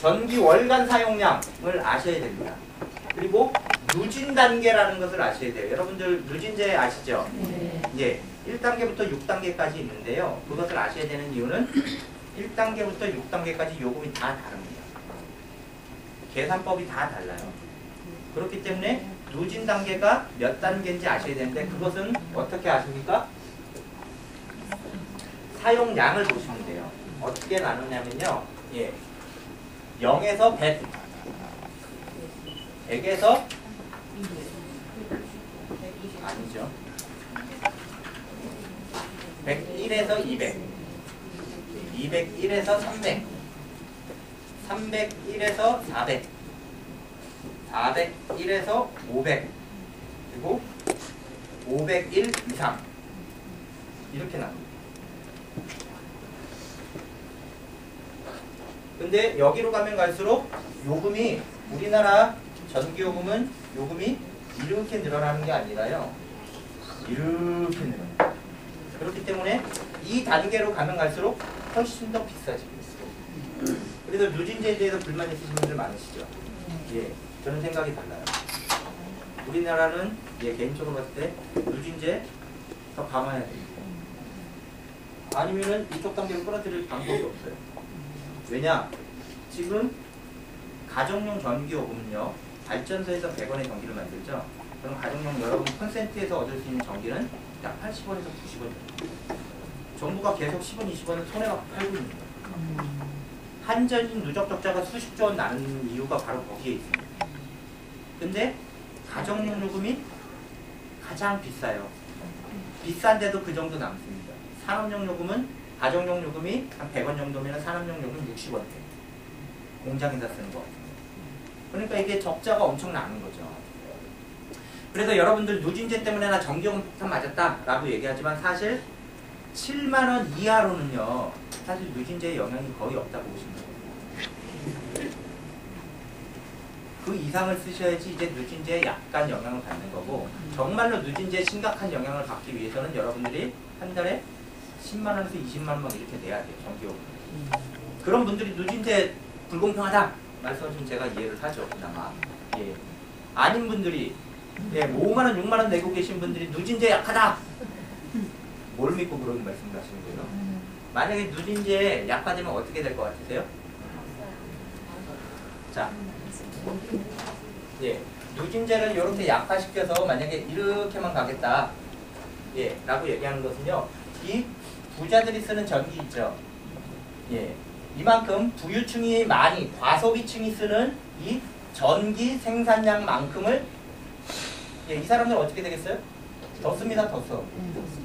전기 월간 사용량을 아셔야 됩니다. 그리고 누진 단계라는 것을 아셔야 돼요. 여러분들 누진제 아시죠? 네. 예, 1단계부터 6단계까지 있는데요. 그것을 아셔야 되는 이유는 1단계부터 6단계까지 요금이 다 다릅니다. 계산법이 다 달라요. 그렇기 때문에 누진 단계가 몇 단계인지 아셔야 되는데 그것은 어떻게 아십니까? 사용량을 보시면 돼요. 어떻게 나누냐면요. 예. 0에서 100. 100에서 아니죠. 101에서 200. 201에서 300. 301에서 400. 401에서 500. 그리고 501 이상. 이렇게 나옵니다. 근데 여기로 가면 갈수록 요금이 우리나라 전기 요금은 요금이 이렇게 늘어나는 게 아니라요. 이렇게 늘어나요. 그렇기 때문에 이 단계로 가면 갈수록 훨씬 더 비싸지고 있어요. 그래서 누진제에 대해서 불만 있으신 분들 많으시죠? 예, 저는 생각이 달라요. 우리나라는 예, 개인적으로 봤을 때 누진제 더 감안해야 됩니다. 아니면은 이쪽 단계로 끌어들일 방법이 없어요. 왜냐? 지금 가정용 전기요금은요. 발전소에서 100원의 전기를 만들죠. 그럼 가정용 여러분 콘센트에서 얻을 수 있는 전기는 약 80원에서 90원. 정부가 계속 10원, 20원을 손해받고 팔고 있는 거예요. 한전인 누적 적자가 수십조 원 나는 이유가 바로 거기에 있습니다. 근데 가정용 요금이 가장 비싸요. 비싼데도 그 정도 남습니다. 산업용 요금은 가정용 요금이 한 100원 정도면 산업용 요금 60원 대 공장에다 쓰는 거. 그러니까 이게 적자가 엄청 나는 거죠. 그래서 여러분들 누진제 때문에 나 전기요금 폭탄 맞았다라고 얘기하지만 사실 7만 원 이하로는요. 사실 누진제의 영향이 거의 없다고 보시면 돼요. 그 이상을 쓰셔야지 이제 누진제에 약간 영향을 받는 거고 정말로 누진제에 심각한 영향을 받기 위해서는 여러분들이 한 달에 10만 원에서 20만 원만 이렇게 내야 돼요. 전기요금. 그런 분들이 누진제 불공평하다 말씀하시면 제가 이해를 하죠. 그나마. 예. 아닌 분들이 예, 5만 원, 6만 원 내고 계신 분들이 누진제 약하다. 뭘 믿고 그런 말씀을 하시는 거예요? 만약에 누진제 약화되면 어떻게 될 것 같으세요? 자, 예, 누진제를 이렇게 약화시켜서 만약에 이렇게만 가겠다, 예, 라고 얘기하는 것은요, 이 부자들이 쓰는 전기 있죠, 예, 이만큼 부유층이 많이 과소비층이 쓰는 이 전기 생산량만큼을 예, 이 사람들 은 어떻게 되겠어요? 더 씁니다, 더 써.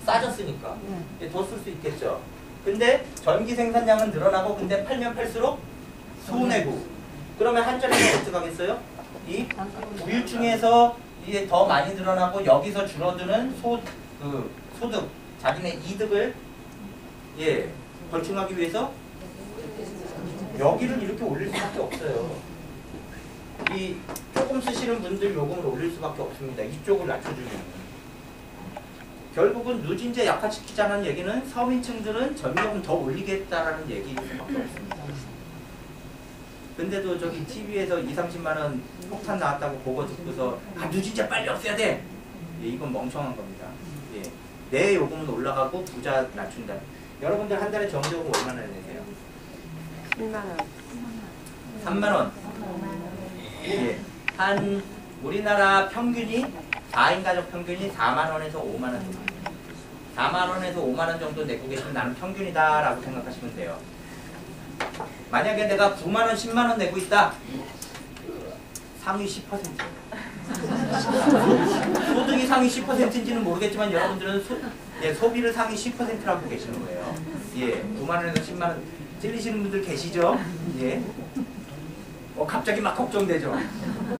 싸졌으니까. 예, 더 쓸 수 있겠죠. 근데 전기 생산량은 늘어나고 근데 팔면 팔수록 손해고. 그러면 한전에서 어떻게 하겠어요? 이 부유층에서 이게 더 많이 늘어나고 여기서 줄어드는 소, 그 소득, 자기네 이득을 예 벌충하기 위해서 여기를 이렇게 올릴 수밖에 없어요. 이 조금 쓰시는 분들 요금을 올릴 수밖에 없습니다. 이쪽을 낮춰주면. 결국은 누진제 약화시키자는 얘기는 서민층들은 전기요금 더 올리겠다라는 얘기일 수밖에 없습니다. 근데도 저기 TV에서 2, 30만 원 폭탄 나왔다고 보고 듣고서 아 누진제 빨리 없애야 돼. 예, 이건 멍청한 겁니다. 예, 내 요금은 올라가고 부자 낮춘다. 여러분들 한 달에 전기요금 얼마나 내세요? 10만 원. 3만 원. 예, 한 우리나라 평균이 4인 가족 평균이 4만 원에서 5만 원 정도. 4만 원에서 5만 원 정도 내고 계시면 나는 평균이다라고 생각하시면 돼요. 만약에 내가 9만 원, 10만 원 내고 있다. 상위 10%. 소득이 상위 10%인지는 모르겠지만 여러분들은 소, 예, 소비를 상위 10%라고 계시는 거예요. 예, 9만 원에서 10만 원 찔리시는 분들 계시죠? 예. 어, 갑자기 막 걱정되죠?